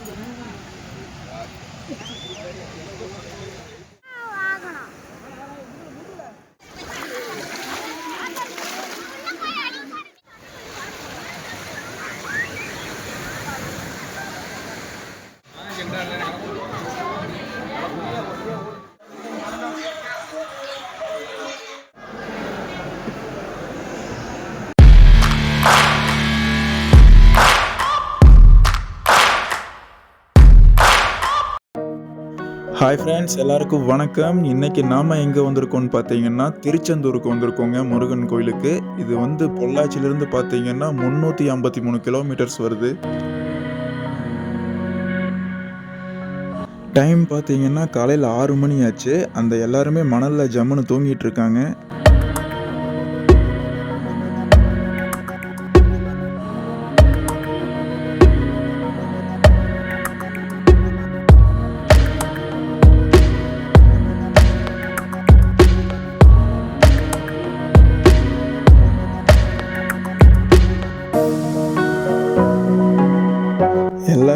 Thank you. Hi friends எல்லாருக்கும் வணக்கம். இன்னைக்கு நாம் எங்கே வந்திருக்கோம்னு பார்த்தீங்கன்னா திருச்செந்தூருக்கு வந்திருக்கோங்க முருகன் கோயிலுக்கு. இது வந்து பொள்ளாச்சியிலேருந்து பார்த்தீங்கன்னா முந்நூற்றி ஐம்பத்தி மூணு கிலோமீட்டர்ஸ் வருது. டைம் பார்த்தீங்கன்னா காலையில் ஆறு மணி ஆச்சு அந்த எல்லாருமே மணலில் ஜம்முன்னு தூங்கிட்டு இருக்காங்க.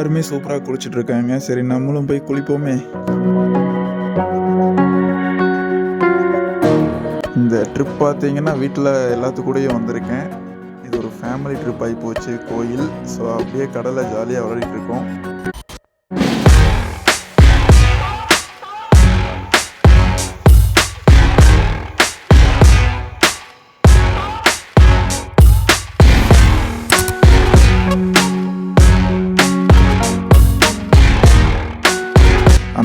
எல்லாருமே சூப்பராக குளிச்சுட்டு இருக்காங்க சரி நம்மளும் போய் குளிப்போமே. இந்த ட்ரிப் பார்த்தீங்கன்னா வீட்டில் எல்லாத்து கூடயும் வந்திருக்கேன். இது ஒரு ஃபேமிலி ட்ரிப் ஆகி போச்சு கோயில். ஸோ அப்படியே கடலை ஜாலியாக விளையாடிட்டு இருக்கோம்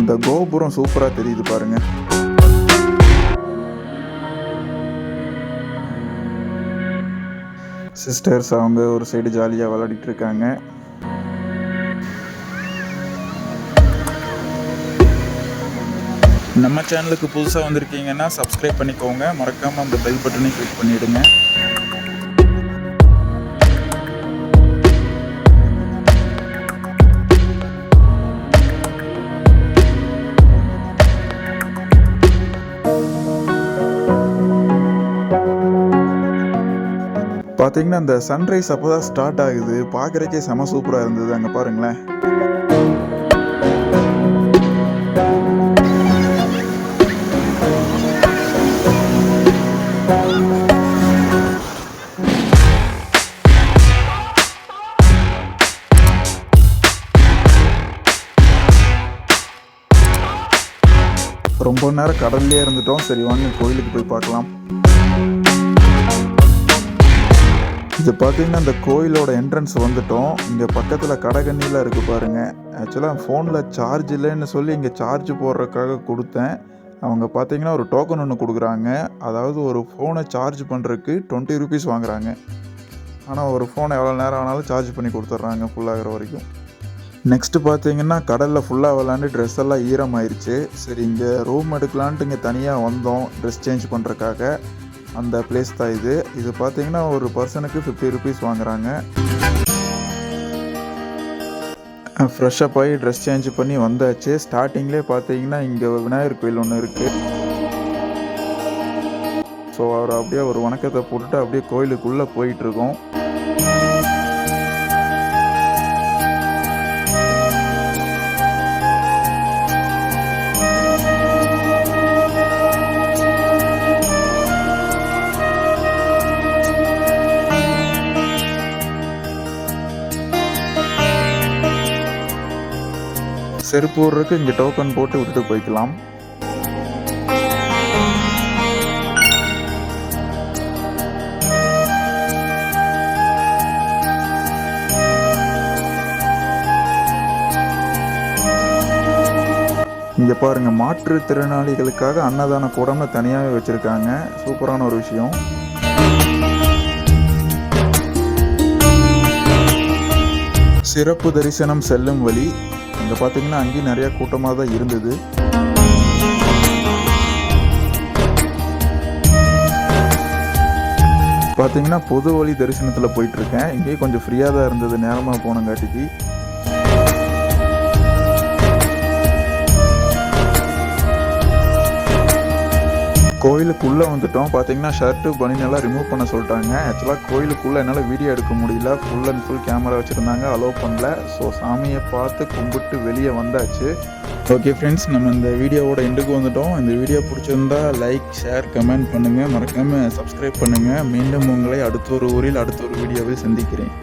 இந்த கோபுரம் சூப்பராக தெரியுது பாருங்க. சிஸ்டர்ஸ் அவங்க ஒரு சைடு ஜாலியாக விளையாடிட்டு இருக்காங்க. நம்ம சேனலுக்கு புதுசாக வந்திருக்கீங்கன்னா சப்ஸ்கிரைப் பண்ணிக்கோங்க. மறக்காமல் அந்த பெல் பட்டனை கிளிக் பண்ணிவிடுங்க பார்த்தீங்கன்னா அந்த சன்ரைஸ் அப்போ தான் ஸ்டார்ட் ஆகுது. பார்க்குறக்கே செம சூப்பராக இருந்தது. அங்கே பாருங்களேன். ரொம்ப நேரம் கடல்லே இருந்துட்டோம். சரி வாங்க கோயிலுக்கு போய் பார்க்கலாம். இது பார்த்தீங்கன்னா இந்த கோயிலோட என்ட்ரன்ஸ் வந்துட்டோம். இங்கே பக்கத்தில் கடகண்ணியில் இருக்குது பாருங்கள் ஆக்சுவலாக ஃபோனில் சார்ஜ் இல்லைன்னு சொல்லி இங்கே சார்ஜ் போடுறதுக்காக கொடுத்தேன். அவங்க பார்த்தீங்கன்னா ஒரு டோக்கன் ஒன்று கொடுக்குறாங்க. அதாவது ஒரு ஃபோனை சார்ஜ் பண்ணுறதுக்கு டுவெண்ட்டி ருபீஸ் வாங்குறாங்க. ஆனால் ஒரு ஃபோனை எவ்வளோ நேரம் ஆனாலும் சார்ஜ் பண்ணி கொடுத்துட்றாங்க ஃபுல்லாகிற வரைக்கும். நெக்ஸ்ட்டு பார்த்தீங்கன்னா கடலில் ஃபுல்லாக விளாண்டு ட்ரெஸ் எல்லாம் ஈரமாயிருச்சு. சரி இங்கே ரூம் எடுக்கலான்ட்டு இங்கே தனியாக வந்தோம். ட்ரெஸ் சேஞ்ச் பண்ணுறக்காக அந்த பிளேஸ் தான் இது. இது பார்த்தீங்கன்னா ஒரு பர்சனுக்கு ஃபிஃப்டி ருபீஸ் வாங்குகிறாங்க ஃப்ரெஷ்ஷப் ஆகி ட்ரெஸ் சேஞ்ச் பண்ணி வந்தாச்சு. ஸ்டார்டிங்லேயே பார்த்தீங்கன்னா இங்கே விநாயகர் கோயில் ஒன்று இருக்குது ஸோ அவர் அப்படியே ஒரு வணக்கத்தை போட்டுட்டு அப்படியே கோயிலுக்குள்ளே போயிட்டுருக்கோம் செருப்பு விட்றதுக்கு இங்கே டோக்கன் போட்டு விட்டுட்டு போய்க்கலாம். இங்கே பாருங்க மாற்றுத்திறனாளிகளுக்காக அன்னதான கூடம்னு தனியாகவே வச்சுருக்காங்க. சூப்பரான ஒரு விஷயம். சிறப்பு தரிசனம் செல்லும் வழி. அங்கே பார்த்தீங்கன்னா அங்கேயும் நிறையா கூட்டமாக தான் இருந்தது. பார்த்தீங்கன்னா பொது வழி தரிசனத்தில் போயிட்டுருக்கேன் இங்கேயும் கொஞ்சம் ஃப்ரீயாக தான் இருந்தது. நேரமாக போனங்காட்டிக்கு. கோயிலுக்குள்ளே வந்துட்டோம். பார்த்தீங்கன்னா ஷர்ட்டு பனியனெல்லாம் ரிமூவ் பண்ண சொல்லிட்டாங்க. ஆக்சுவலாக கோயிலுக்குள்ளே என்னால் வீடியோ எடுக்க முடியல. ஃபுல் அண்ட் ஃபுல் கேமரா வச்சுருந்தாங்க. அலோவ் பண்ணல. ஸோ சாமியை பார்த்து கும்பிட்டு வெளியே வந்தாச்சு. ஓகே ஃப்ரெண்ட்ஸ் நம்ம இந்த வீடியோவோட எண்டுக்கு வந்துட்டோம். இந்த வீடியோ பிடிச்சிருந்தா லைக் ஷேர் கமெண்ட் பண்ணுங்கள் மறக்காமல் சப்ஸ்கிரைப் பண்ணுங்கள் மீண்டும் உங்களை அடுத்த ஒரு ஊரில் அடுத்த ஒரு வீடியோவில் சந்திக்கிறேன்.